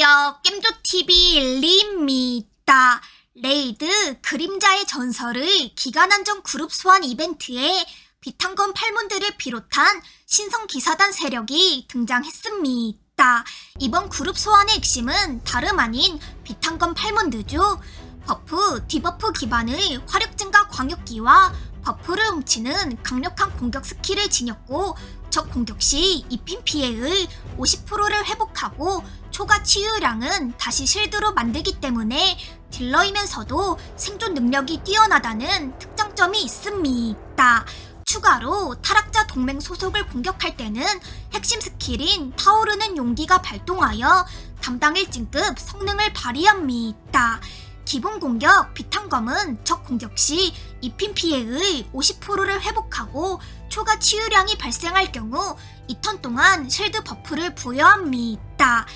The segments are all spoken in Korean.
안녕하세요. 겜조TV 리입니다. 레이드 그림자의 전설의 기간안정 그룹 소환 이벤트에 비탄건 팔문들을 비롯한 신성 기사단 세력이 등장했습니다. 이번 그룹 소환의 핵심은 다름 아닌 비탄건 팔문드죠. 버프, 디버프 기반의 화력 증가 광역기와 버프를 훔치는 강력한 공격 스킬을 지녔고 적 공격 시 입힌 피해의 50%를 회복하고 초과 치유량은 다시 실드로 만들기 때문에 딜러이면서도 생존 능력이 뛰어나다는 특장점이 있습니다. 추가로 타락자 동맹 소속을 공격할 때는 핵심 스킬인 타오르는 용기가 발동하여 담당 1진급 성능을 발휘합니다. 기본 공격 비탄검은 적 공격 시 입힌 피해의 50%를 회복하고 초과 치유량이 발생할 경우 이턴 동안 실드 버프를 부여합니다.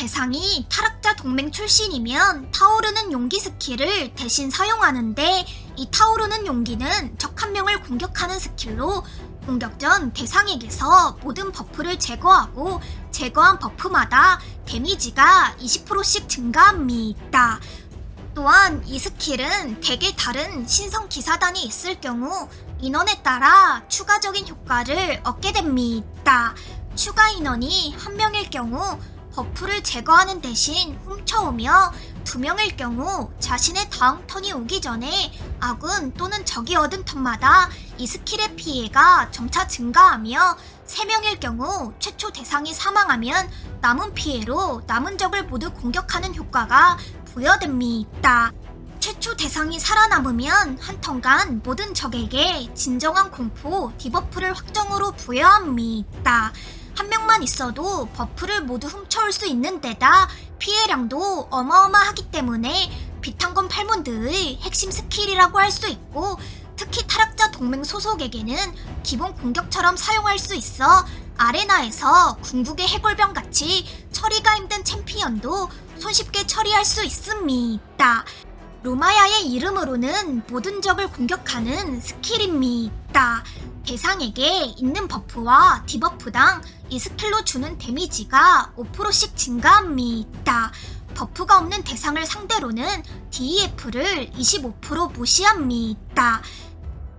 대상이 타락자 동맹 출신이면 타오르는 용기 스킬을 대신 사용하는데 이 타오르는 용기는 적 한 명을 공격하는 스킬로 공격 전 대상에게서 모든 버프를 제거하고 제거한 버프마다 데미지가 20%씩 증가합니다. 또한 이 스킬은 대개 다른 신성 기사단이 있을 경우 인원에 따라 추가적인 효과를 얻게 됩니다. 추가 인원이 한 명일 경우 버프를 제거하는 대신 훔쳐오며 두 명일 경우 자신의 다음 턴이 오기 전에 아군 또는 적이 얻은 턴마다 이 스킬의 피해가 점차 증가하며 세 명일 경우 최초 대상이 사망하면 남은 피해로 남은 적을 모두 공격하는 효과가 부여됩니다. 최초 대상이 살아남으면 한 턴간 모든 적에게 진정한 공포 디버프를 확정으로 부여합니다. 한 명만 있어도 버프를 모두 훔쳐올 수 있는 데다 피해량도 어마어마하기 때문에 비탄건 팔몬드의 핵심 스킬이라고 할 수 있고 특히 타락자 동맹 소속에게는 기본 공격처럼 사용할 수 있어 아레나에서 궁극의 해골병 같이 처리가 힘든 챔피언도 손쉽게 처리할 수 있습니다. 로마야의 이름으로는 모든 적을 공격하는 스킬입니다. 대상에게 있는 버프와 디버프당 이 스킬로 주는 데미지가 5%씩 증가합니다. 버프가 없는 대상을 상대로는 DEF를 25% 무시합니다.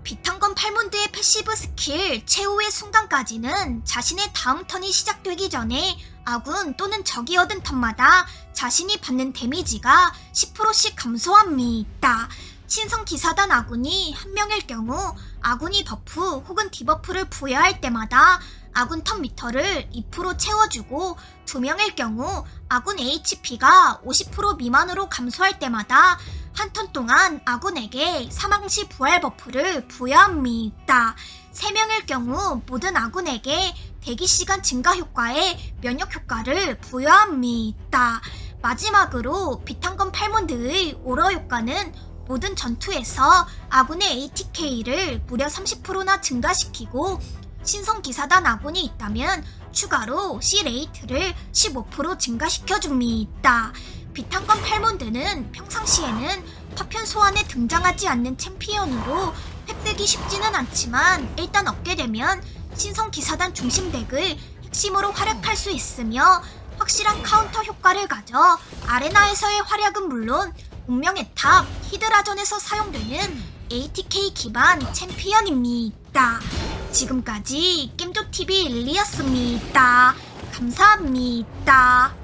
비탄건 팔몬드의 패시브 스킬 최후의 순간까지는 자신의 다음 턴이 시작되기 전에 아군 또는 적이 얻은 턴마다 자신이 받는 데미지가 10%씩 감소합니다. 신성 기사단 아군이 한 명일 경우 아군이 버프 혹은 디버프를 부여할 때마다 아군 턴 미터를 2% 채워주고 두 명일 경우 아군 HP가 50% 미만으로 감소할 때마다 한 턴 동안 아군에게 사망 시 부활 버프를 부여합니다. 세 명일 경우 모든 아군에게 대기 시간 증가 효과에 면역 효과를 부여합니다. 마지막으로 비탄건 팔몬드의 오러 효과는 모든 전투에서 아군의 ATK를 무려 30%나 증가시키고 신성 기사단 아군이 있다면 추가로 C 레이트를 15% 증가시켜줍니다. 비탄건 팔몬드는 평상시에는 파편 소환에 등장하지 않는 챔피언으로 획득이 쉽지는 않지만 일단 얻게 되면 신성 기사단 중심 덱을 핵심으로 활약할 수 있으며 확실한 카운터 효과를 가져 아레나에서의 활약은 물론 운명의 탑 히드라전에서 사용되는 ATK 기반 챔피언입니다. 지금까지 겜조TV 일리였습니다. 감사합니다.